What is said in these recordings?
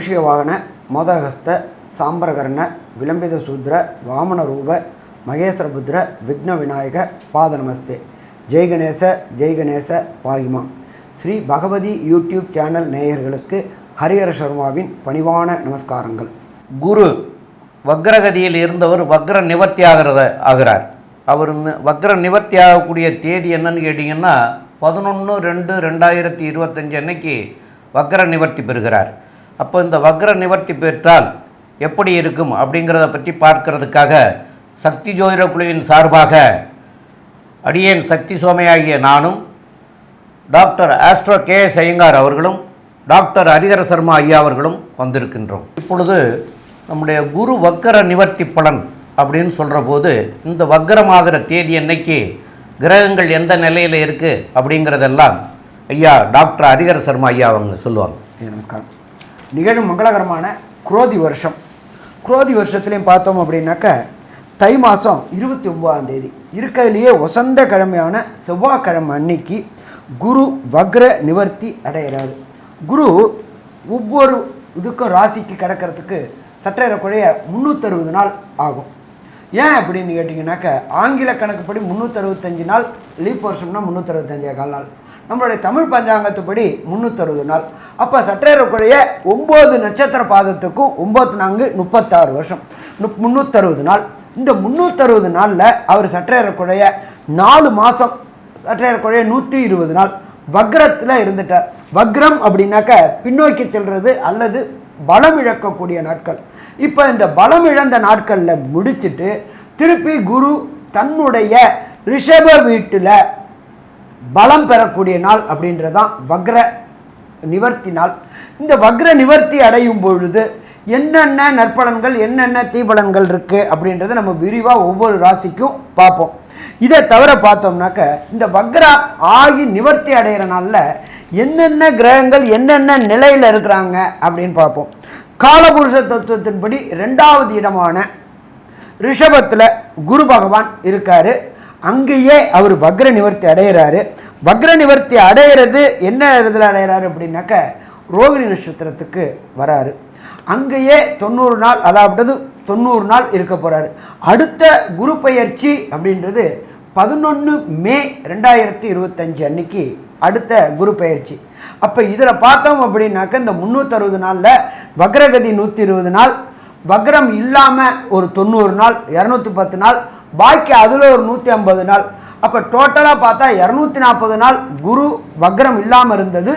மூஷிக வாகன மோதகஸ்த சாம்பரகர்ண விளம்பித சூத்ர வாமன ரூப மகேஸ்வரபுத்திர விக்ன விநாயக பாத நமஸ்தே ஜெய் கணேச ஜெய் கணேச பாகிமா. ஸ்ரீ பகவதி யூடியூப் சேனல் நேயர்களுக்கு ஹரிஹர சர்மாவின் பணிவான நமஸ்காரங்கள். குரு வக்ரகதியில் இருந்தவர் வக்ர நிவர்த்தி ஆகிறத ஆகிறார். அவர் இந்த வக்ர நிவர்த்தி ஆகக்கூடிய தேதி என்னன்னு கேட்டிங்கன்னா பதினொன்று ரெண்டு ரெண்டாயிரத்தி இருபத்தஞ்சு அன்னைக்கு வக்ர நிவர்த்தி பெறுகிறார். அப்போ இந்த வக்ர நிவர்த்தி பெற்றால் எப்படி இருக்கும் அப்படிங்கிறத பற்றி பார்க்கறதுக்காக சக்தி ஜோதிட குழுவின் சார்பாக அடியேன் சக்தி சோமையாகிய நானும் doctor astro K S Iyengar அவர்களும் டாக்டர் ஹரிஹர சர்மா ஐயா அவர்களும் வந்திருக்கின்றோம். இப்பொழுது நம்முடைய குரு வக்கர நிவர்த்தி பலன் அப்படின்னு சொல்கிற போது இந்த வக்கரமாகிற தேதி என்னைக்கு கிரகங்கள் எந்த நிலையில் இருக்குது அப்படிங்கிறதெல்லாம் ஐயா டாக்டர் ஹரிஹர சர்மா ஐயா அவங்க சொல்லுவாங்க. நமஸ்காரம். நிகழும் மங்களகரமான குரோதி வருஷம். குரோதி வருஷத்துலேயும் பார்த்தோம் அப்படின்னாக்க தை மாதம் இருபத்தி ஒன்பதாம் தேதி. இருக்கிறதுலையே வசந்த கிழமையான செவ்வாய்க்கிழமை அன்னைக்கு குரு வக்ர நிவர்த்தி அடைகிறாரு குரு ஒவ்வொரு இதுக்கும் ராசிக்கு கிடக்கிறதுக்கு சற்றேறக்குறைய முந்நூற்றறுபது நாள் ஆகும். ஏன் அப்படின்னு கேட்டிங்கனாக்க ஆங்கில கணக்குப்படி முந்நூற்றறுபத்தஞ்சு நாள் லீப் வருஷம்னா முந்நூற்றறுபத்தஞ்சே கால் நாள். நம்மளுடைய தமிழ் பஞ்சாங்கத்துப்படி முந்நூற்றறுபது நாள். அப்போ சற்றேறக்குறைய ஒம்பது நட்சத்திர பாதத்துக்கும் ஒம்பத்து நான்கு முப்பத்தாறு வருஷம். நுப் முந்நூற்றறுபது நாள். இந்த முந்நூற்றறுபது நாளில் அவர் சற்றேறக்குறைய நாலு மாதம் சற்றேறக்குறைய நூற்றி இருபது நாள். வக்ரத்தில் இருந்துட்டார். வக்ரம் அப்படின்னாக்க பின்னோக்கி செல்வது அல்லது பலம் இழக்கக்கூடிய நாட்கள். இப்போ இந்த பலம் இழந்த நாட்களில் முடிச்சுட்டு திருப்பி குரு தன்னுடைய ரிஷப வீட்டில் பலம் பெறக்கூடிய நாள் அப்படின்றதான் வக்ர நிவர்த்தி நாள். இந்த வக்ர நிவர்த்தி அடையும் பொழுது என்னென்ன நற்பலன்கள் என்னென்ன தீபலன்கள் இருக்குது அப்படின்றத நம்ம விரிவாக ஒவ்வொரு ராசிக்கும் பார்ப்போம். இதை தவிர பார்த்தோம்னாக்க இந்த வக்ரா ஆகி நிவர்த்தி அடைகிற நாளில் என்னென்ன கிரகங்கள் என்னென்ன நிலையில் இருக்கிறாங்க அப்படின்னு பார்ப்போம். காலபுருஷ தத்துவத்தின்படி ரெண்டாவது இடமான ரிஷபத்தில் குரு பகவான் இருக்கார். அங்கேயே அவர் வக்ர நிவர்த்தி அடைகிறாரு வக்ர நிவர்த்தி அடையிறது என்ன இதில் அடையிறாரு அப்படின்னாக்க ரோகிணி நட்சத்திரத்துக்கு வராரு. அங்கேயே தொண்ணூறு நாள் அதாவது தொண்ணூறு நாள் இருக்க போகிறாரு அடுத்த குரு பயிற்சி அப்படின்றது பதினொன்று மே ரெண்டாயிரத்தி இருபத்தஞ்சு அன்னைக்கு அடுத்த குரு பயிற்சி. அப்போ இதில் பார்த்தோம் அப்படின்னாக்க இந்த முந்நூற்றறுபது நாளில் வக்ரகதி நூற்றி இருபது நாள் வக்ரம் இல்லாமல் ஒரு தொண்ணூறு நாள் இரநூத்தி பத்து நாள் பாக்கி அதில் ஒரு நூற்றி ஐம்பது நாள். அப்போ டோட்டலாக பார்த்தா இரநூத்தி நாற்பது நாள் குரு வக்ரம் இல்லாமல் இருந்தது.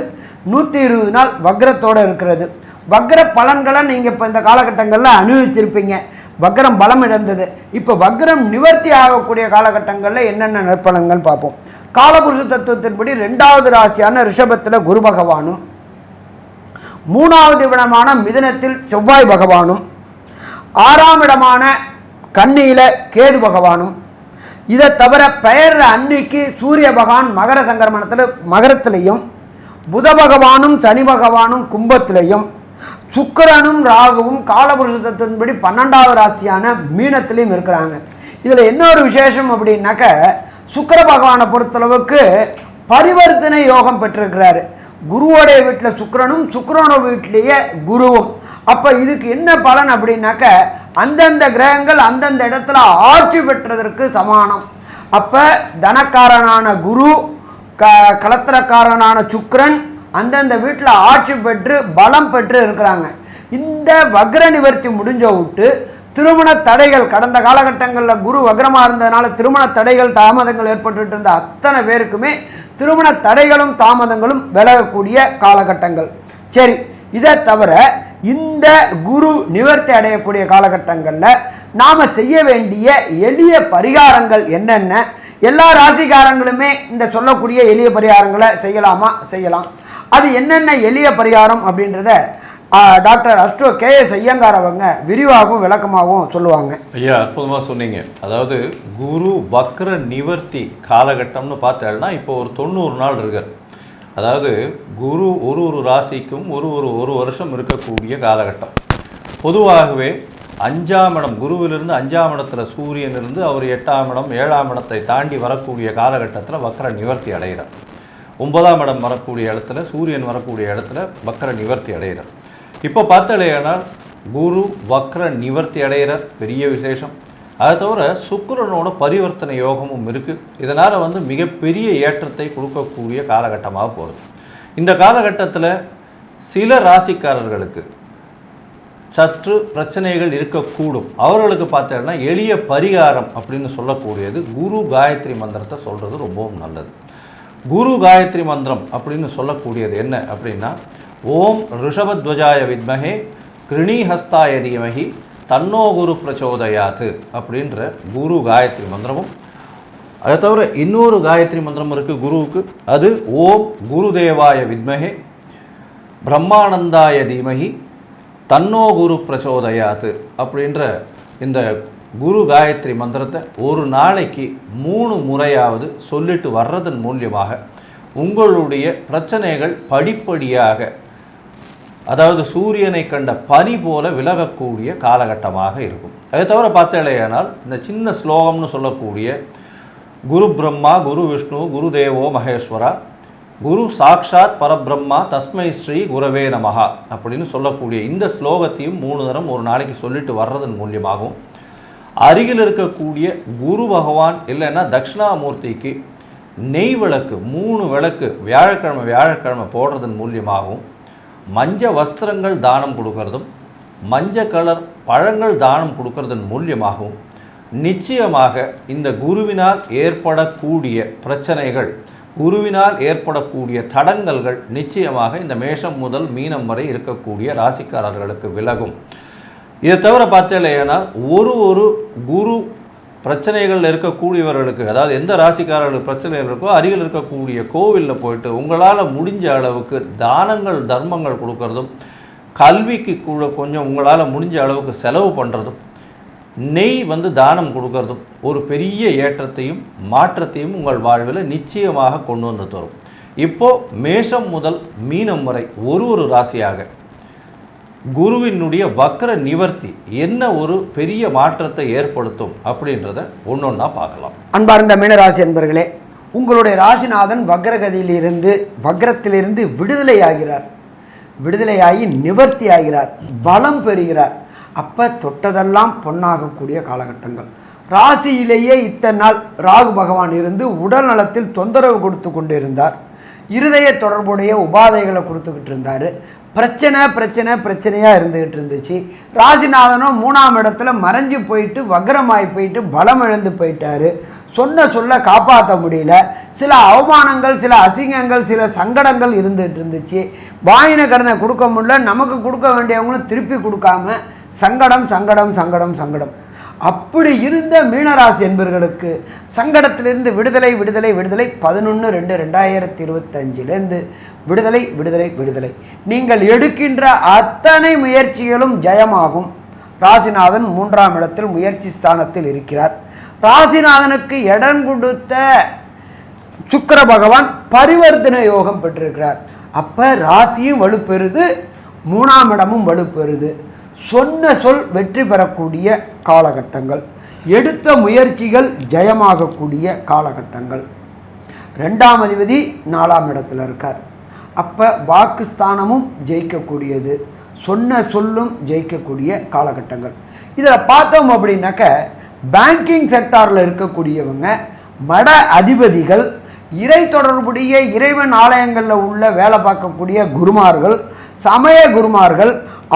நூற்றி இருபது நாள் வக்ரத்தோடு இருக்கிறது. வக்ர பலன்களை நீங்கள் இப்போ இந்த காலகட்டங்களில் அனுபவிச்சிருப்பீங்க. வக்ரம் பலம் இழந்தது. இப்போ வக்ரம் நிவர்த்தி ஆகக்கூடிய காலகட்டங்களில் என்னென்ன நற்பலன்கள் பார்ப்போம். காலபுருஷ தத்துவத்தின்படி ரெண்டாவது ராசியான ரிஷபத்தில் குரு பகவானும் மூணாவது இடமான மிதனத்தில் செவ்வாய் பகவானும் ஆறாம் இடமான கன்னியில கேது பகவானும் இதை தவிர பெயர் அன்னைக்கு சூரிய பகவான் மகர சங்கரமணத்தில் மகரத்திலையும் புத பகவானும் சனி பகவானும் கும்பத்திலையும் சுக்கரனும் ராகுவும் காலபுருஷத்தின்படி பன்னெண்டாவது ராசியான மீனத்திலையும் இருக்கிறாங்க. இதில் என்ன ஒரு விசேஷம் அப்படின்னாக்க சுக்கர பகவானை பொறுத்தளவுக்கு பரிவர்த்தனை யோகம் பெற்றிருக்கிறாரு. குருவோடைய வீட்டில் சுக்கரனும் சுக்கரனோட வீட்டிலேயே குருவும். அப்போ இதுக்கு என்ன பலன் அப்படின்னாக்க அந்தந்த கிரகங்கள் அந்தந்த இடத்துல ஆட்சி பெற்றதற்கு சமானம். அப்போ தனக்காரனான குரு க கலத்திரக்காரனான சுக்கரன் அந்தந்த வீட்டில் ஆட்சி பெற்று பலம் பெற்று இருக்கிறாங்க. இந்த வக்ர நிவர்த்தி முடிஞ்ச விட்டு திருமண தடைகள் கடந்த காலகட்டங்களில் குரு வக்ரமாக இருந்ததுனால திருமண தடைகள் தாமதங்கள் ஏற்பட்டு இருந்த அத்தனை பேருக்குமே திருமண தடைகளும் தாமதங்களும் விலகக்கூடிய காலகட்டங்கள். சரி இதை தவிர இந்த குரு நிவர்த்தி அடையக்கூடிய காலகட்டங்களில் நாம் செய்ய வேண்டிய எளிய பரிகாரங்கள் என்னென்ன? எல்லா ராசிக்காரங்களுமே இந்த சொல்லக்கூடிய எளிய பரிகாரங்களை செய்யலாமா? செய்யலாம். அது என்னென்ன எளிய பரிகாரம் அப்படின்றத doctor astro K S Iyengar அவங்க விரிவாகவும் விளக்கமாகவும் சொல்லுவாங்க. ஐயா அற்புதமாக சொன்னீங்க. அதாவது குரு வக்ர நிவர்த்தி காலகட்டம்னு பார்த்தேன்னா இப்போ ஒரு தொண்ணூறு நாள் இருக்கார். அதாவது குரு ஒரு ஒரு ராசிக்கும் ஒரு ஒரு ஒரு வருஷம் இருக்கக்கூடிய காலகட்டம். பொதுவாகவே அஞ்சாம் இடம் குருவிலிருந்து அஞ்சாம் இடத்துல சூரியன் இருந்து அவர் எட்டாம் இடம் ஏழாம் இடத்தை தாண்டி வரக்கூடிய காலகட்டத்தில் வக்ர நிவர்த்தி அடைகிறார். ஒன்பதாம் இடம் வரக்கூடிய இடத்துல சூரியன் வரக்கூடிய இடத்துல வக்கர நிவர்த்தி அடைகிறார். இப்போ பார்த்தாலேனால் குரு வக்ர நிவர்த்தி அடைகிறார். பெரிய விசேஷம். அதை தவிர சுக்கரனோட பரிவர்த்தனை யோகமும் இருக்குது இதனால் வந்து மிகப்பெரிய ஏற்றத்தை கொடுக்கக்கூடிய காலகட்டமாக போகிறது இந்த காலகட்டத்தில் சில ராசிக்காரர்களுக்கு சற்று பிரச்சனைகள் இருக்கக்கூடும். அவர்களுக்கு பார்த்தீங்கன்னா எளிய பரிகாரம் அப்படின்னு சொல்லக்கூடியது குரு காயத்ரி மந்திரத்தை சொல்கிறது ரொம்பவும் நல்லது. குரு காயத்ரி மந்திரம் அப்படின்னு சொல்லக்கூடியது என்ன அப்படின்னா ஓம் ரிஷபத்வஜாய வித்மகே கிருணிஹஸ்தாய தீமகி தன்னோ குரு பிரச்சோதயாத்து அப்படின்ற குரு காயத்ரி மந்திரமும் அதை தவிர இன்னொரு காயத்ரி மந்திரம் இருக்குது குருவுக்கு அது ஓம் குருதேவாய வித்மகே பிரம்மானந்தாய தீமகி தன்னோ குரு பிரச்சோதயாத்து அப்படின்ற இந்த குரு காயத்ரி மந்திரத்தை ஒரு நாளைக்கு மூணு முறையாவது சொல்லிட்டு வர்றதன் மூலியமாக உங்களுடைய பிரச்சனைகள் படிப்படியாக அதாவது சூரியனை கண்ட பனி போல விலகக்கூடிய காலகட்டமாக இருக்கும். அதை தவிர பார்த்தேனால் இந்த சின்ன ஸ்லோகம்னு சொல்லக்கூடிய குரு பிரம்மா குரு விஷ்ணு குரு தேவோ மகேஸ்வரா குரு சாக்ஷாத் பரபிரம்மா தஸ்மை ஸ்ரீ குரவே நமகா அப்படின்னு சொல்லக்கூடிய இந்த ஸ்லோகத்தையும் மூணு தரம் ஒரு நாளைக்கு சொல்லிட்டு வர்றதன் மூலியமாகவும் அருகில் இருக்கக்கூடிய குரு பகவான் இல்லைன்னா தட்சிணாமூர்த்திக்கு நெய் விளக்கு மூணு விளக்கு வியாழக்கிழமை வியாழக்கிழமை போடுறதன் மூலியமாகவும் மஞ்ச வஸ்திரங்கள் தானம் கொடுக்கறதும் மஞ்ச கலர் பழங்கள் தானம் கொடுக்கறதன் மூலியமாகவும் நிச்சயமாக இந்த குருவினால் ஏற்படக்கூடிய பிரச்சனைகள் குருவினால் ஏற்படக்கூடிய தடங்கல்கள் நிச்சயமாக இந்த மேஷம் முதல் மீனம் வரை இருக்கக்கூடிய ராசிக்காரர்களுக்கு விலகும். இதை தவிர பார்த்தீங்கன்னா ஒரு ஒரு குரு பிரச்சனைகள் இருக்கக்கூடியவர்களுக்கு அதாவது எந்த ராசிக்காரர்களுக்கு பிரச்சனைகள் இருக்கோ அருகில் இருக்கக்கூடிய கோவிலில் போயிட்டு உங்களால் முடிஞ்ச அளவுக்கு தானங்கள் தர்மங்கள் கொடுக்கறதும் கல்விக்கு கூட கொஞ்சம் உங்களால் முடிஞ்ச அளவுக்கு செலவு பண்ணுறதும் நெய் வந்து தானம் கொடுக்கறதும் ஒரு பெரிய ஏற்றத்தையும் மாற்றத்தையும் உங்கள் வாழ்வில் நிச்சயமாக கொண்டு வந்து தரும். இப்போது மேஷம் முதல் மீனம் வரை ஒரு ஒரு ராசியாக குருவினுடைய வக்ர நிவர்த்தி என்ன ஒரு பெரிய மாற்றத்தை ஏற்படுத்தும் அப்படின்றத ஒன்றொன்னா பார்க்கலாம். அன்பார்ந்த மீனராசி என்பர்களே உங்களுடைய ராசிநாதன் வக்ரகதியிலிருந்து வக்ரத்திலிருந்து விடுதலை ஆகிறார் விடுதலையாகி நிவர்த்தி ஆகிறார் பலம் பெறுகிறார். அப்போ தொட்டதெல்லாம் பொன்னாகக்கூடிய காலகட்டங்கள். ராசியிலேயே இத்தனை நாள் ராகு பகவான் இருந்து உடல் நலத்தில் தொந்தரவு கொடுத்து கொண்டிருந்தார். இருதய தொடர்புடைய உபாதைகளை கொடுத்துக்கிட்டு இருந்தார். பிரச்சனை பிரச்சனை பிரச்சனையாக இருந்துக்கிட்டு இருந்துச்சு. ராசிநாதனும் மூணாம் இடத்துல மறைஞ்சு போயிட்டு வக்ரமாகி போயிட்டு பலம் இழந்து போயிட்டாரு. சொன்ன சொல்ல காப்பாற்ற முடியல. சில அவமானங்கள் சில அசிங்கங்கள் சில சங்கடங்கள் இருந்துகிட்டு இருந்துச்சு. வாயின கடனை கொடுக்க முடியல. நமக்கு கொடுக்க வேண்டியவங்களும் திருப்பி கொடுக்காம சங்கடம் சங்கடம் சங்கடம் சங்கடம். அப்படி இருந்த மீனராசி என்பவர்களுக்கு சங்கடத்திலிருந்து விடுதலை விடுதலை விடுதலை. பதினொன்று ரெண்டு ரெண்டாயிரத்தி இருபத்தஞ்சிலேருந்து விடுதலை விடுதலை விடுதலை. நீங்கள் எடுக்கின்ற அத்தனை முயற்சிகளும் ஜெயமாகும். ராசிநாதன் மூன்றாம் இடத்தில் முயற்சி ஸ்தானத்தில் இருக்கிறார். ராசிநாதனுக்கு இடம் கொடுத்த சுக்கர பகவான் பரிவர்த்தனை யோகம் பெற்றிருக்கிறார். அப்போ ராசியும் வலுப்பெறுது மூணாம் இடமும் வலுப்பெறுது. சொன்ன சொல் வெற்றி பெறக்கூடிய காலகட்டங்கள். எடுத்த முயற்சிகள் ஜெயமாகக்கூடிய காலகட்டங்கள். ரெண்டாம் அதிபதி நாலாம் இடத்துல இருக்கார். அப்போ வாக்குஸ்தானமும் ஜெயிக்கக்கூடியது. சொன்ன சொல்லும் ஜெயிக்கக்கூடிய காலகட்டங்கள். இதில் பார்த்தோம் அப்படின்னாக்க பேங்கிங் செக்டாரில் இருக்கக்கூடியவங்க மட அதிபதிகள் இறை தொடர்புடைய இறைவன் ஆலயங்களில் உள்ள வேலை பார்க்கக்கூடிய குருமார்கள் சமய குருமார்கள்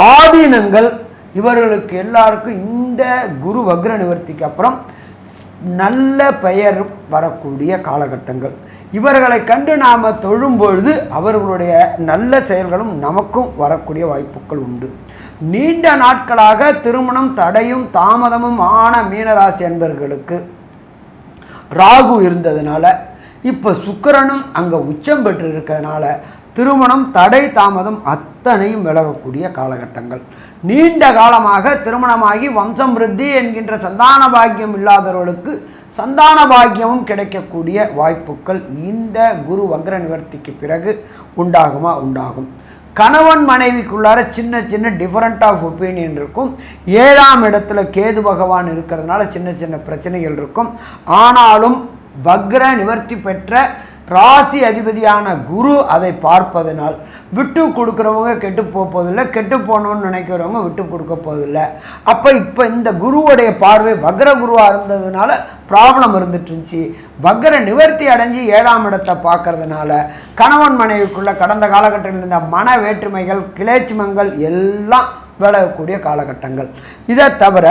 ஆதீனங்கள் இவர்களுக்கு எல்லாருக்கும் இந்த குரு வக்ர நிவர்த்திக்கு அப்புறம் நல்ல பெயர் வரக்கூடிய காலகட்டங்கள். இவர்களை கண்டு நாம் தொழும்பொழுது அவர்களுடைய நல்ல செயல்களும் நமக்கும் வரக்கூடிய வாய்ப்புகள் உண்டு. நீண்ட நாட்களாக திருமணம் தடையும் தாமதமும் ஆன மீனராசி என்பர்களுக்கு ராகு இருந்ததுனால இப்போ சுக்கரனும் அங்கே உச்சம் பெற்று இருக்கிறதுனால திருமணம் தடை தாமதம் அத்தனையும் விலகக்கூடிய காலகட்டங்கள். நீண்ட காலமாக திருமணமாகி வம்சம் விருத்தி என்கின்ற சந்தான பாக்கியம் இல்லாதவர்களுக்கு சந்தான பாக்கியமும் கிடைக்கக்கூடிய வாய்ப்புகள் இந்த குரு வக்ர நிவர்த்திக்கு பிறகு உண்டாகுமா? உண்டாகும். கணவன் மனைவிக்குள்ளார சின்ன சின்ன டிஃபரண்ட் ஆஃப் ஒப்பீனியன் இருக்கும். ஏழாம் இடத்துல கேது பகவான் இருக்கிறதுனால சின்ன சின்ன பிரச்சனைகள் இருக்கும். ஆனாலும் வக்ர நிவர்த்தி பெற்ற ராசி அதிபதியான குரு அதை பார்ப்பதனால் விட்டு கொடுக்குறவங்க கெட்டு போக கெட்டு போகணும்னு நினைக்கிறவங்க விட்டு கொடுக்க போவதில்லை அப்போ இப்போ இந்த குருவுடைய பார்வை வக்ர குருவாக இருந்ததுனால ப்ராப்ளம் இருந்துட்டு இருந்துச்சு. வக்ர நிவர்த்தி அடைஞ்சு ஏழாம் இடத்தை பார்க்கறதுனால கணவன் மனைவிக்குள்ளே கடந்த காலகட்டத்தில் இருந்த மன வேற்றுமைகள் கிளேச்சிமங்கள் எல்லாம் விளையக்கூடிய காலகட்டங்கள். இதை தவிர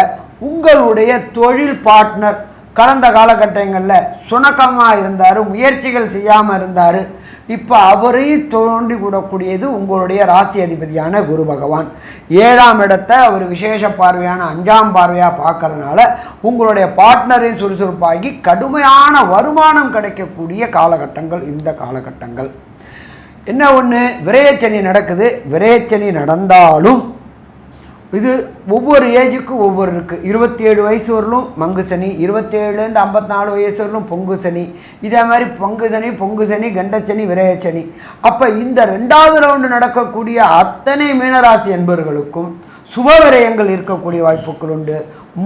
உங்களுடைய தொழில் பார்ட்னர் கடந்த காலகட்டங்களில் சுணக்கமாக இருந்தார் முயற்சிகள் செய்யாமல் இருந்தார். இப்போ அவரையும் தோண்டி விடக்கூடியது உங்களுடைய ராசி அதிபதியான குரு பகவான். ஏழாம் இடத்தை அவர் விசேஷ பார்வையான அஞ்சாம் பார்வையாக பார்க்கறதுனால உங்களுடைய பார்ட்னரையும் சுறுசுறுப்பாகி கடுமையான வருமானம் கிடைக்கக்கூடிய காலகட்டங்கள் இந்த காலகட்டங்கள். என்ன ஒன்று விரையச்சனி நடக்குது. விரையச்சனி நடந்தாலும் இது ஒவ்வொரு ஏஜுக்கும் ஒவ்வொரு இருக்குது இருபத்தி ஏழு வயசு வரலும் மங்கு சனி இருபத்தேழுலேருந்து ஐம்பத்தி நாலு வயசு வரலும் பொங்கு சனி. இதே மாதிரி பொங்கு சனி பொங்கு சனி கண்டச்சனி விரயச்சனி அப்போ இந்த ரெண்டாவது ரவுண்டு நடக்கக்கூடிய அத்தனை மீனராசி என்பவர்களுக்கும் சுப விரயங்கள் இருக்கக்கூடிய வாய்ப்புகள் உண்டு.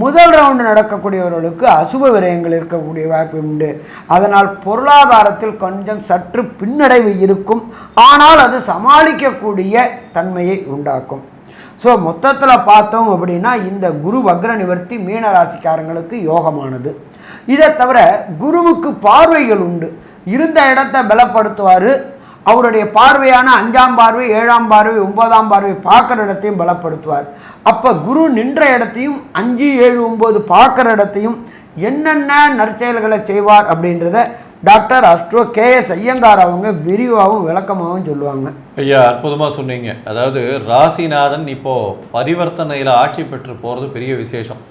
முதல் ரவுண்டு நடக்கக்கூடியவர்களுக்கு அசுப விரயங்கள் இருக்கக்கூடிய வாய்ப்பு உண்டு. அதனால் பொருளாதாரத்தில் கொஞ்சம் சற்று பின்னடைவு இருக்கும். ஆனால் அது சமாளிக்கக்கூடிய தன்மையை உண்டாக்கும். ஸோ மொத்தத்தில் பார்த்தோம் அப்படின்னா இந்த குரு வக்ர நிவர்த்தி மீனராசிக்காரங்களுக்கு யோகமானது. இதை தவிர குருவுக்கு பார்வைகள் உண்டு. இருந்த இடத்த பலப்படுத்துவார். அவருடைய பார்வையான அஞ்சாம் பார்வை ஏழாம் பார்வை ஒன்பதாம் பார்வை பார்க்குற இடத்தையும் பலப்படுத்துவார். அப்போ குரு நின்ற இடத்தையும் அஞ்சு ஏழு ஒம்பது பார்க்குற இடத்தையும் என்னென்ன நற்செயல்களை செய்வார் அப்படின்றத doctor astro K S Iyengar அவங்க விரிவாகவும் விளக்கமாகவும் சொல்லுவாங்க. ஐயா அற்புதமாக சொன்னீங்க. அதாவது ராசிநாதன் இப்போது பரிவர்த்தனையில் ஆட்சி பெற்று போகிறது பெரிய விசேஷம்.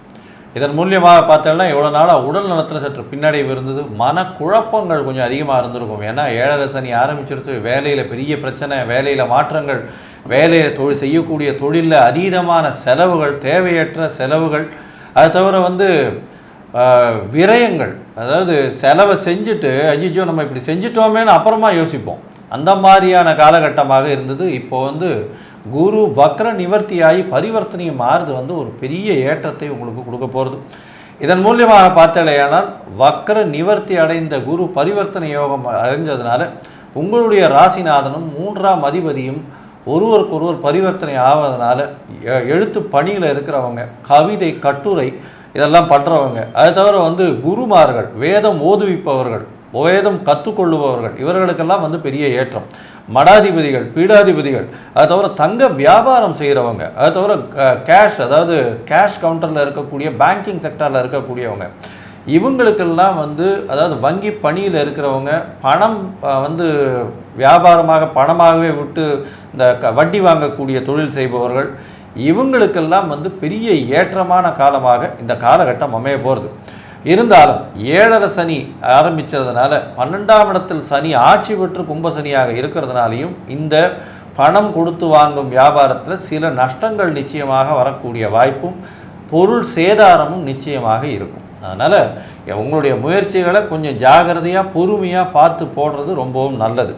இதன் மூலியமாக பார்த்தோம்னா இவ்வளோ நாளாக உடல் நலத்தில் சற்று பின்னடைவு இருந்தது மனக்குழப்பங்கள் கொஞ்சம் அதிகமாக இருந்திருக்கும். ஏன்னா ஏழரை சனி ஆரம்பிச்சிருச்சு. வேலையில் பெரிய பிரச்சனை வேலையில் மாற்றங்கள் வேலையை தொழில் செய்யக்கூடிய தொழிலில் அதீதமான செலவுகள் தேவையற்ற செலவுகள். அது தவிர வந்து விரயங்கள். அதாவது செலவை செஞ்சுட்டு அஜிஜோ நம்ம இப்படி செஞ்சிட்டோமேனு அப்புறமா யோசிப்போம். அந்த மாதிரியான காலகட்டமாக இருந்தது. இப்போ வந்து குரு வக்ர நிவர்த்தியாகி பரிவர்த்தனையை மாறுது வந்து ஒரு பெரிய ஏற்றத்தை உங்களுக்கு கொடுக்க போகிறது இதன் மூலியமாக பார்த்தாலேயானால் வக்ர நிவர்த்தி அடைந்த குரு பரிவர்த்தனை யோகம் அடைஞ்சதுனால உங்களுடைய ராசிநாதனும் மூன்றாம் அதிபதியும் ஒருவருக்கொருவர் பரிவர்த்தனை ஆவதனால எ- எழுத்து பணியில் இருக்கிறவங்க கவிதை கட்டுரை இதெல்லாம் பண்ணுறவங்க அது தவிர வந்து குருமார்கள் வேதம் ஓதுவிப்பவர்கள் வேதம் கற்றுக்கொள்ளுபவர்கள் இவர்களுக்கெல்லாம் வந்து பெரிய ஏற்றம். மடாதிபதிகள் பீடாதிபதிகள் அது தவிர தங்க வியாபாரம் செய்கிறவங்க அது தவிர கேஷ் அதாவது கேஷ் கவுண்டரில் இருக்கக்கூடிய பேங்கிங் செக்டரில் இருக்கக்கூடியவங்க. இவங்களுக்கெல்லாம் வந்து அதாவது வங்கி பணியில் இருக்கிறவங்க பணம் வந்து வியாபாரமாக பணமாகவே விட்டு இந்த க- வட்டி வாங்கக்கூடிய தொழில் செய்பவர்கள் இவங்களுக்கெல்லாம் வந்து பெரிய ஏற்றமான காலமாக இந்த காலகட்டம் அமைய போகிறது இருந்தாலும் ஏழரை சனி ஆரம்பித்ததுனால பன்னெண்டாம் இடத்தில் சனி ஆட்சி பெற்று கும்ப சனியாக இருக்கிறதுனாலையும் இந்த பணம் கொடுத்து வாங்கும் வியாபாரத்தில் சில நஷ்டங்கள் நிச்சயமாக வரக்கூடிய வாய்ப்பும் பொருள் சேதாரமும் நிச்சயமாக இருக்கும். அதனால் உங்களுடைய முயற்சிகளை கொஞ்சம் ஜாகிரதையாக பொறுமையாக பார்த்து போடுறது ரொம்பவும் நல்லது.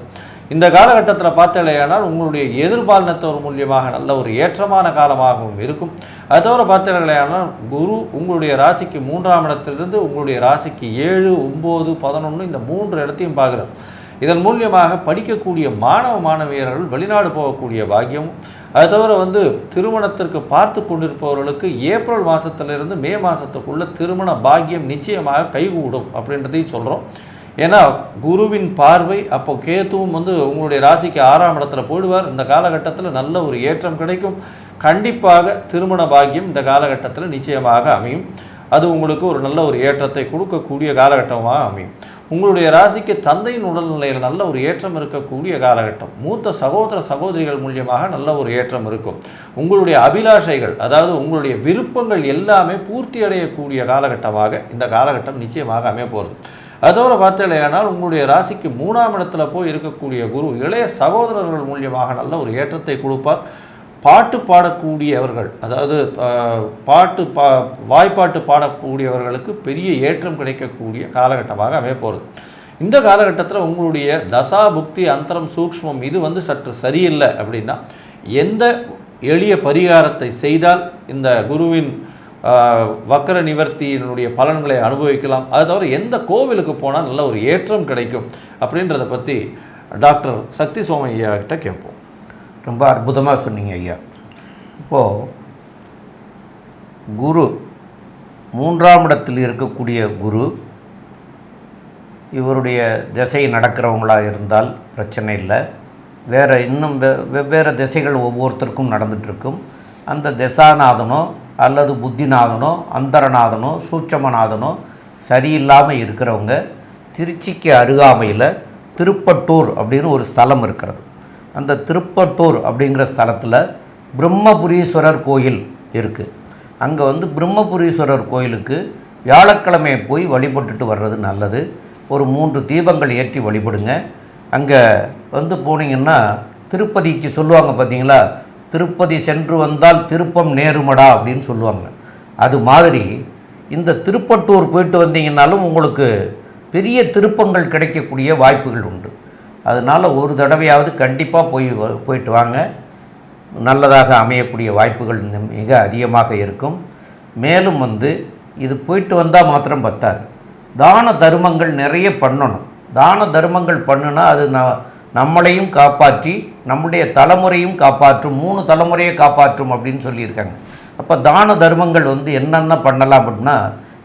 இந்த காலகட்டத்தில் பார்த்தலையானால் உங்களுடைய எதிர்பாலினத்தவர் மூலியமாக நல்ல ஒரு ஏற்றமான காலமாகவும் இருக்கும். அது தவிர பார்த்தலையானால் குரு உங்களுடைய ராசிக்கு மூன்றாம் இடத்திலிருந்து உங்களுடைய ராசிக்கு ஏழு ஒம்பது பதினொன்று இந்த மூன்று இடத்தையும் பார்க்குறது இதன் மூலியமாக படிக்கக்கூடிய மாணவ மாணவியர்கள் வெளிநாடு போகக்கூடிய பாக்கியமும் அது தவிர வந்து திருமணத்திற்கு பார்த்து கொண்டிருப்பவர்களுக்கு ஏப்ரல் மாதத்திலிருந்து மே மாதத்துக்குள்ள திருமண பாக்கியம் நிச்சயமாக கைகூடும் அப்படின்றதையும் சொல்கிறோம் ஏன்னா குருவின் பார்வை அப்போ கேத்துவும் வந்து உங்களுடைய ராசிக்கு ஆறாம் இடத்துல போயிடுவார். இந்த காலகட்டத்தில் நல்ல ஒரு ஏற்றம் கிடைக்கும். கண்டிப்பாக திருமண பாக்கியம் இந்த காலகட்டத்தில் நிச்சயமாக அமையும். அது உங்களுக்கு ஒரு நல்ல ஒரு ஏற்றத்தை கொடுக்கக்கூடிய காலகட்டமாக அமையும். உங்களுடைய ராசிக்கு தந்தையின் உடல்நிலையில் நல்ல ஒரு ஏற்றம் இருக்கக்கூடிய காலகட்டம். மூத்த சகோதர சகோதரிகள் மூலியமாக நல்ல ஒரு ஏற்றம் இருக்கும். உங்களுடைய அபிலாஷைகள் அதாவது உங்களுடைய விருப்பங்கள் எல்லாமே பூர்த்தி அடையக்கூடிய காலகட்டமாக இந்த காலகட்டம் நிச்சயமாக அமைய போகிறது அதோட பார்த்தலையானால் உங்களுடைய ராசிக்கு மூணாம் இடத்துல போய் இருக்கக்கூடிய குரு இளைய சகோதரர்கள் மூலியமாக நல்ல ஒரு ஏற்றத்தை கொடுப்பார். பாட்டு பாடக்கூடியவர்கள் அதாவது பாட்டு பா வாய்ப்பாட்டு பாடக்கூடியவர்களுக்கு பெரிய ஏற்றம் கிடைக்கக்கூடிய காலகட்டமாக அமைய போகிறது இந்த காலகட்டத்தில் உங்களுடைய தசா புக்தி அந்தரம் சூக்ஷ்மம் இது வந்து சற்று சரியில்லை அப்படின்னா எந்த எளிய பரிகாரத்தை செய்தால் இந்த குருவின் வக்கர நிவர்த்தியினுடைய பலன்களை அனுபவிக்கலாம். அது தவிர எந்த கோவிலுக்கு போனால் நல்ல ஒரு ஏற்றம் கிடைக்கும் அப்படின்றத பற்றி டாக்டர் சக்தி சோமையா கிட்ட கேட்போம். ரொம்ப அற்புதமாக சொன்னீங்க ஐயா. இப்போது குரு மூன்றாம் இடத்தில் இருக்கக்கூடிய குரு இவருடைய திசை நடக்கிறவங்களாக இருந்தால் பிரச்சனை இல்லை. வேறு இன்னும் வெ வெவ்வேறு திசைகள் ஒவ்வொருத்தருக்கும் நடந்துகிட்ருக்கும் அந்த திசாநாதனோ அல்லது புத்திநாதனோ அந்தரநாதனோ சூட்சமநாதனோ சரியில்லாமல் இருக்கிறவங்க திருச்சிக்கு அருகாமையில் திருப்பட்டூர் அப்படின்னு ஒரு ஸ்தலம் இருக்கிறது. அந்த திருப்பட்டூர் அப்படிங்கிற ஸ்தலத்தில் பிரம்மபுரீஸ்வரர் கோயில் இருக்குது அங்கே வந்து பிரம்மபுரீஸ்வரர் கோயிலுக்கு வியாழக்கிழமை போய் வழிபட்டுட்டு வர்றது நல்லது. ஒரு மூன்று தீபங்கள் ஏற்றி வழிபடுங்க. அங்கே வந்து போனீங்கன்னா திருப்பதிக்கு சொல்லுவாங்க பார்த்தீங்களா திருப்பதி சென்று வந்தால் திருப்பம் நேருமடா அப்படின்னு சொல்லுவாங்க. அது மாதிரி இந்த திருப்பட்டூர் போயிட்டு வந்தீங்கன்னாலும் உங்களுக்கு பெரிய திருப்பங்கள் கிடைக்கக்கூடிய வாய்ப்புகள் உண்டு. அதனால் ஒரு தடவையாவது கண்டிப்பாக போய் வ- போயிட்டு வாங்க. நல்லதாக அமையக்கூடிய வாய்ப்புகள் மிக அதிகமாக இருக்கும். மேலும் வந்து இது போயிட்டு வந்தால் மாத்திரம் பத்தாது. தான தர்மங்கள் நிறைய பண்ணணும். தான தர்மங்கள் பண்ணுனா அது நான் நம்மளையும் காப்பாற்றி நம்முடைய தலைமுறையும் காப்பாற்றும் மூணு தலைமுறையை காப்பாற்றும் அப்படின்னு சொல்லியிருக்காங்க. அப்போ தான தர்மங்கள் வந்து என்னென்ன பண்ணலாம் அப்படின்னா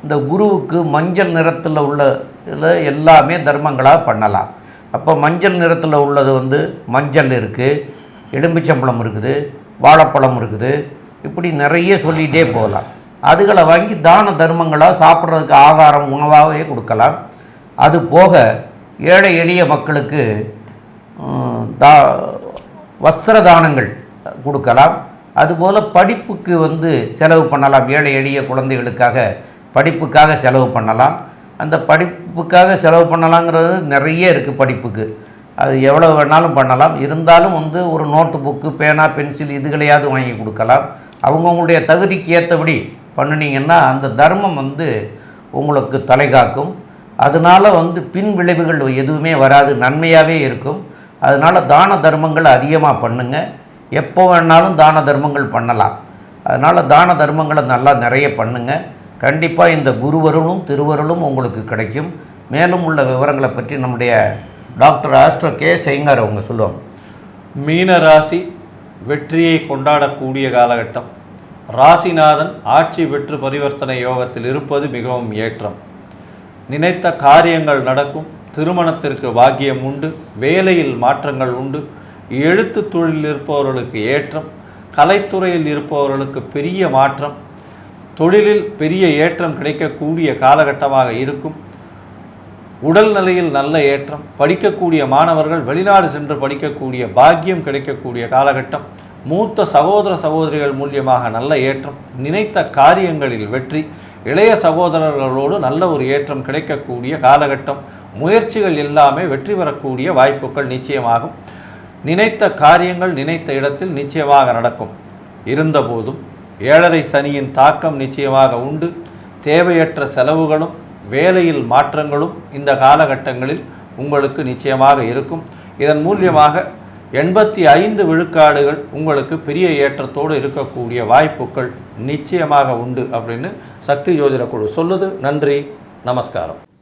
இந்த குருவுக்கு மஞ்சள் நிறத்தில் உள்ள இதில் எல்லாமே தர்மங்களாக பண்ணலாம். அப்போ மஞ்சள் நிறத்தில் உள்ளது வந்து மஞ்சள் இருக்குது எலும்பிச்சம்பழம் இருக்குது வாழைப்பழம் இருக்குது இப்படி நிறைய சொல்லிகிட்டே போகலாம். அதுகளை வாங்கி தான தர்மங்களாக சாப்பிட்றதுக்கு ஆகாரம் உணவாகவே கொடுக்கலாம். அது போக ஏழை எளிய மக்களுக்கு தா வஸ்திர தானங்கள் கொடுக்கலாம். அதுபோல் படிப்புக்கு வந்து செலவு பண்ணலாம். ஏழை எளிய குழந்தைகளுக்காக படிப்புக்காக செலவு பண்ணலாம். அந்த படிப்புக்காக செலவு பண்ணலாங்கிறது நிறைய இருக்குது படிப்புக்கு. அது எவ்வளோ வேணாலும் பண்ணலாம். இருந்தாலும் வந்து ஒரு நோட்டு புக்கு பேனா பென்சில் இதுகளையாவது வாங்கி கொடுக்கலாம். அவங்கவுங்களுடைய தகுதிக்கு ஏற்றபடி பண்ணுனீங்கன்னா அந்த தர்மம் வந்து உங்களுக்கு தலை காக்கும். அதனால் வந்து பின் விளைவுகள் எதுவுமே வராது. நன்மையாகவே இருக்கும். அதனால் தான தர்மங்கள் அதிகமாக பண்ணுங்க. எப்போ வேணாலும் தான தர்மங்கள் பண்ணலாம். அதனால் தான தர்மங்களை நல்லா நிறைய பண்ணுங்க. கண்டிப்பாக இந்த குருவருளும் திருவருளும் உங்களுக்கு கிடைக்கும். மேலும் உள்ள விவரங்களை பற்றி நம்முடைய டாக்டர் ஆஸ்ட்ரோ கே செங்கர் அவங்க சொல்லுவாங்க. மீன ராசி வெற்றியை கொண்டாடக்கூடிய காலகட்டம். ராசிநாதன் ஆட்சி வெற்று பரிவர்த்தனை யோகத்தில் இருப்பது மிகவும் ஏற்றம். நினைத்த காரியங்கள் நடக்கும். திருமணத்திற்கு பாக்கியம் உண்டு வேலையில் மாற்றங்கள் உண்டு. எழுத்து தொழிலில் இருப்பவர்களுக்கு ஏற்றம் கலைத்துறையில் இருப்பவர்களுக்கு பெரிய மாற்றம் தொழிலில் பெரிய ஏற்றம் கிடைக்கக்கூடிய காலகட்டமாக இருக்கும். உடல் நிலையில் நல்ல ஏற்றம் படிக்கக்கூடிய மாணவர்கள் வெளிநாடு சென்று படிக்கக்கூடிய பாக்கியம் கிடைக்கக்கூடிய காலகட்டம் மூத்த சகோதர சகோதரிகள் மூலியமாக நல்ல ஏற்றம் நினைத்த காரியங்களில் வெற்றி இளைய சகோதரர்களோடு நல்ல ஒரு ஏற்றம் கிடைக்கக்கூடிய காலகட்டம். முயற்சிகள் எல்லாமே வெற்றி பெறக்கூடிய வாய்ப்புகள் நிச்சயமாகும். நினைத்த காரியங்கள் நினைத்த இடத்தில் நிச்சயமாக நடக்கும். இருந்தபோதும் ஏழரை சனியின் தாக்கம் நிச்சயமாக உண்டு. தேவையற்ற செலவுகளும் வேலையில் மாற்றங்களும் இந்த காலகட்டங்களில் உங்களுக்கு நிச்சயமாக இருக்கும். இதன் மூலியமாக எண்பத்தி ஐந்து விழுக்காடுகள் உங்களுக்கு பெரிய ஏற்றத்தோடு இருக்கக்கூடிய வாய்ப்புகள் நிச்சயமாக உண்டு அப்படின்னு சக்தி ஜோதிட குழு சொல்லுது. நன்றி நமஸ்காரம்.